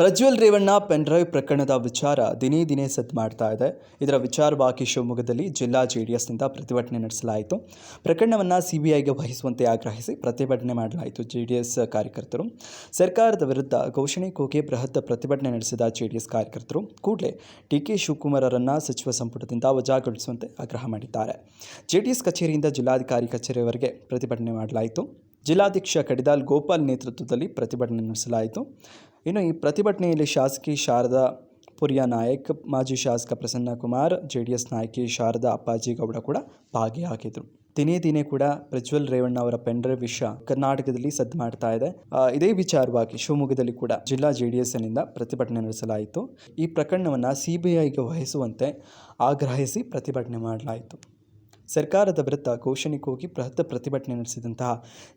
Prajwal Revanna pen drive ಪ್ರಕರಣದ ವಿಚಾರ ದಿನೇ ದಿನೇ ಸದ್ದು ಮಾಡ್ತಾ ಇದೆ. ಇದರ ವಿಚಾರವಾಗಿ ಶಿವಮೊಗ್ಗದಲ್ಲಿ ಜಿಲ್ಲಾ ಜೆಡಿಎಸ್ನಿಂದ ಪ್ರತಿಭಟನೆ ನಡೆಸಲಾಯಿತು. ಪ್ರಕರಣವನ್ನು ಸಿಬಿಐಗೆ ವಹಿಸುವಂತೆ ಆಗ್ರಹಿಸಿ ಪ್ರತಿಭಟನೆ ಮಾಡಲಾಯಿತು ಜೆ ಡಿ ಎಸ್ ಕಾರ್ಯಕರ್ತರು. ಸರ್ಕಾರದ ವಿರುದ್ಧ ಘೋಷಣೆ ಕೂಗಿ ಬೃಹತ್ ಪ್ರತಿಭಟನೆ ನಡೆಸಿದ ಜೆ ಡಿ ಎಸ್ ಕಾರ್ಯಕರ್ತರು ಕೂಡಲೇ ಡಿ ಕೆ ಶಿವಕುಮಾರರನ್ನು ಸಚಿವ ಸಂಪುಟದಿಂದ ವಜಾಗೊಳಿಸುವಂತೆ ಆಗ್ರಹ ಮಾಡಿದ್ದಾರೆ. ಜೆ ಡಿ ಎಸ್ ಕಚೇರಿಯಿಂದ ಜಿಲ್ಲಾಧಿಕಾರಿ ಕಚೇರಿಯವರೆಗೆ ಪ್ರತಿಭಟನೆ ಮಾಡಲಾಯಿತು. ಜಿಲ್ಲಾಧ್ಯಕ್ಷ ಕಡಿದಾಲ್ ಗೋಪಾಲ್ ನೇತೃತ್ವದಲ್ಲಿ ಪ್ರತಿಭಟನೆ ನಡೆಸಲಾಯಿತು. ಇನ್ನು ಈ ಪ್ರತಿಭಟನೆಯಲ್ಲಿ ಶಾಸಕಿ ಶಾರದಾ ಪುರಿಯ ನಾಯಕ್, ಮಾಜಿ ಶಾಸಕ Prasanna Kumar J D S ನಾಯಕಿ ಶಾರದಾ ಅಪ್ಪಾಜಿ ಗೌಡ ಕೂಡ ಭಾಗಿಯಾಗಿದ್ದರು ದಿನೇ ದಿನೇ ಕೂಡ ಪ್ರಜ್ವಲ್ ರೇವಣ್ಣ ಅವರ ಪೆಂಡ್ರೆ ವಿಷಯ ಕರ್ನಾಟಕದಲ್ಲಿ ಸದ್ದು ಮಾಡ್ತಾ ಇದೆ. ಇದೇ ವಿಚಾರವಾಗಿ ಶಿವಮೊಗ್ಗದಲ್ಲಿ ಕೂಡ ಜಿಲ್ಲಾ ಜೆ ಡಿ ಎಸ್ನಿಂದ ಪ್ರತಿಭಟನೆ ನಡೆಸಲಾಯಿತು. ಈ ಪ್ರಕರಣವನ್ನು ಸಿ ಬಿ ಐಗೆ ವಹಿಸುವಂತೆ ಆಗ್ರಹಿಸಿ ಪ್ರತಿಭಟನೆ ಮಾಡಲಾಯಿತು. ಸರ್ಕಾರದ ವಿರುದ್ಧ ಘೋಷಣೆ ಕೂಗಿ ಬೃಹತ್ ಪ್ರತಿಭಟನೆ ನಡೆಸಿದಂತಹ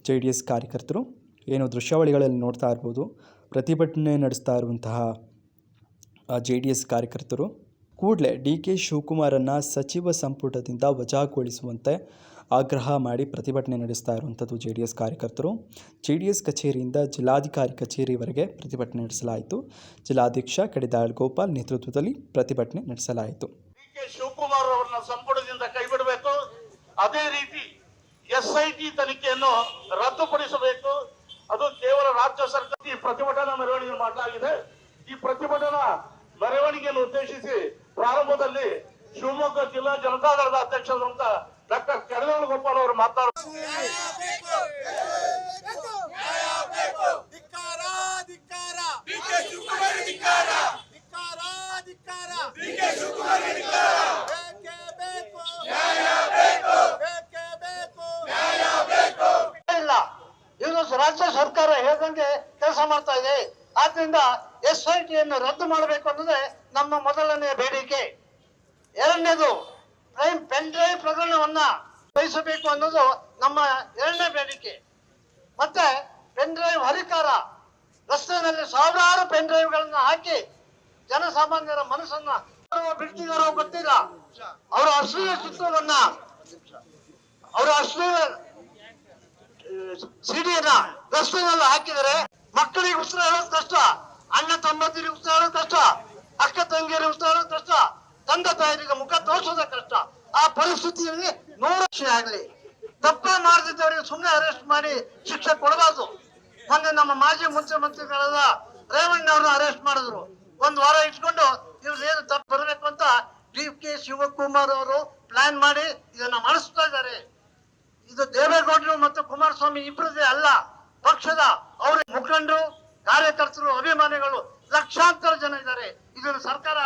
ಜೆ ಡಿ ಎಸ್ ಕಾರ್ಯಕರ್ತರು ಏನು ದೃಶ್ಯಾವಳಿಗಳಲ್ಲಿ ನೋಡ್ತಾ ಇರ್ಬೋದು, ಪ್ರತಿಭಟನೆ ನಡೆಸ್ತಾ ಇರುವಂತಹ ಜೆ ಡಿ ಎಸ್ ಕಾರ್ಯಕರ್ತರು ಕೂಡಲೇ ಡಿ ಕೆ ಶಿವಕುಮಾರನ್ನು ಸಚಿವ ಸಂಪುಟದಿಂದ ವಜಾಗೊಳಿಸುವಂತೆ ಆಗ್ರಹ ಮಾಡಿ ಪ್ರತಿಭಟನೆ ನಡೆಸ್ತಾ ಇರುವಂಥದ್ದು ಜೆ ಡಿ ಎಸ್ ಕಾರ್ಯಕರ್ತರು. ಜೆ ಡಿ ಎಸ್ ಕಚೇರಿಯಿಂದ ಜಿಲ್ಲಾಧಿಕಾರಿ ಕಚೇರಿವರೆಗೆ ಪ್ರತಿಭಟನೆ ನಡೆಸಲಾಯಿತು. ಜಿಲ್ಲಾಧ್ಯಕ್ಷ ಕಡಿದಾಳ್ ಗೋಪಾಲ್ ನೇತೃತ್ವದಲ್ಲಿ ಪ್ರತಿಭಟನೆ ನಡೆಸಲಾಯಿತು. ಶಿವಕುಮಾರ್ ಅವರನ್ನ ಸಂಪುಟದಿಂದ ಕೈಬಿಡಬೇಕು ಅದೇ ರೀತಿ ಎಸ್ ಐ ಟಿ ತನಿಖೆಯನ್ನು ರದ್ದುಪಡಿಸಬೇಕು. ಅದು ಕೇವಲ ರಾಜ್ಯ ಸರ್ಕಾರ ಈ ಪ್ರತಿಭಟನಾ ಮೆರವಣಿಗೆ ಮಾಡಲಾಗಿದೆ. ಈ ಪ್ರತಿಭಟನಾ ಮೆರವಣಿಗೆಯನ್ನು ಉದ್ದೇಶಿಸಿ ಪ್ರಾರಂಭದಲ್ಲಿ ಶಿವಮೊಗ್ಗ ಜಿಲ್ಲಾ ಜನತಾದಳದ ಅಧ್ಯಕ್ಷರಾದಂತ ಡಾಕ್ಟರ್ ಕಡಲೂರು ಗೋಪಾಲ್ ಅವರು ಮಾತಾಡ ರಾಜ್ಯ ಸರ್ಕಾರ ಹೇಳ್ದಂಗೆ ಕೆಲಸ ಮಾಡ್ತಾ ಇದೆ. ಆದ್ರಿಂದ ಎಸ್ ಐ ಟಿಯನ್ನು ರದ್ದು ಮಾಡಬೇಕು ಅನ್ನೋದೇ ನಮ್ಮ ಮೊದಲನೆಯ ಬೇಡಿಕೆ. ಎರಡನೇದು ಪ್ರೈಮ್ ಪೆನ್ ಡ್ರೈವ್ ಪ್ರಕರಣವನ್ನ ವಹಿಸಬೇಕು ಅನ್ನೋದು ನಮ್ಮ ಎರಡನೇ ಬೇಡಿಕೆ. ಮತ್ತೆ ಪೆನ್ ಡ್ರೈವ್ ಹರಿಕಾರ, ರಸ್ತೆಯಲ್ಲಿ ಸಾವಿರಾರು ಪೆನ್ ಡ್ರೈವ್ಗಳನ್ನ ಹಾಕಿ ಜನಸಾಮಾನ್ಯರ ಮನಸ್ಸನ್ನ ಬಿಡ್ತಿದಾರೋ ಗೊತ್ತಿಲ್ಲ. ಅವರ ಅಶ್ಲೀಲ ಚಿತ್ರವನ್ನ ಅವರ ಅಶ್ಲೀಲ ಸಿಡಿಯನ್ನ ರಸ್ತೆನಲ್ಲಿ ಹಾಕಿದರೆ ಮಕ್ಕಳಿಗೆ ಉಸಿರು ಹೇಳೋದು ಕಷ್ಟ, ಅಣ್ಣ ತಮ್ಮಂದಿರಿಗೆ ಉಸಿರು ಹೇಳೋದು ಕಷ್ಟ, ಅಕ್ಕ ತಂಗಿಯರಿಗೆ ಉಸಿರು ಹೇಳೋದು ಕಷ್ಟ, ತಂದೆ ತಾಯಿಗೆ ಮುಖ ತೋರಿಸೋದ ಕಷ್ಟ. ಆ ಪರಿಸ್ಥಿತಿಯಲ್ಲಿ ನೂರು ವರ್ಷ ಆಗಲಿ. ತಪ್ಪ ಮಾಡದಿದ್ದವರಿಗೆ ಸುಮ್ಮನೆ ಅರೆಸ್ಟ್ ಮಾಡಿ ಶಿಕ್ಷೆ ಕೊಡಬಾರ್ದು. ಮೊನ್ನೆ ನಮ್ಮ ಮಾಜಿ ಮುಖ್ಯಮಂತ್ರಿಗಳಾದ ರೇವಣ್ಣ ಅವ್ರನ್ನ ಅರೆಸ್ಟ್ ಮಾಡಿದ್ರು. ಒಂದ್ ವಾರ ಇಟ್ಕೊಂಡು ಇವ್ರು ಏನು ತಪ್ಪು ಬರಬೇಕು ಅಂತ ಡಿ ಕೆ ಶಿವಕುಮಾರ್ ಅವರು ಪ್ಲಾನ್ ಮಾಡಿ ಇದನ್ನ ಮಾಡಿಸ್ತಾ ಇದ್ದಾರೆ. ಕುಮಾರಸ್ವಾಮಿ ಇಬ್ಬರದೇ ಅಲ್ಲ ಪಕ್ಷದ ಅವರ ಮುಖಂಡರು ಕಾರ್ಯಕರ್ತರು ಅಭಿಮಾನಿಗಳು ಲಕ್ಷಾಂತರ ಜನ ಇದ್ದಾರೆ. ಇದನ್ನು ಸರ್ಕಾರ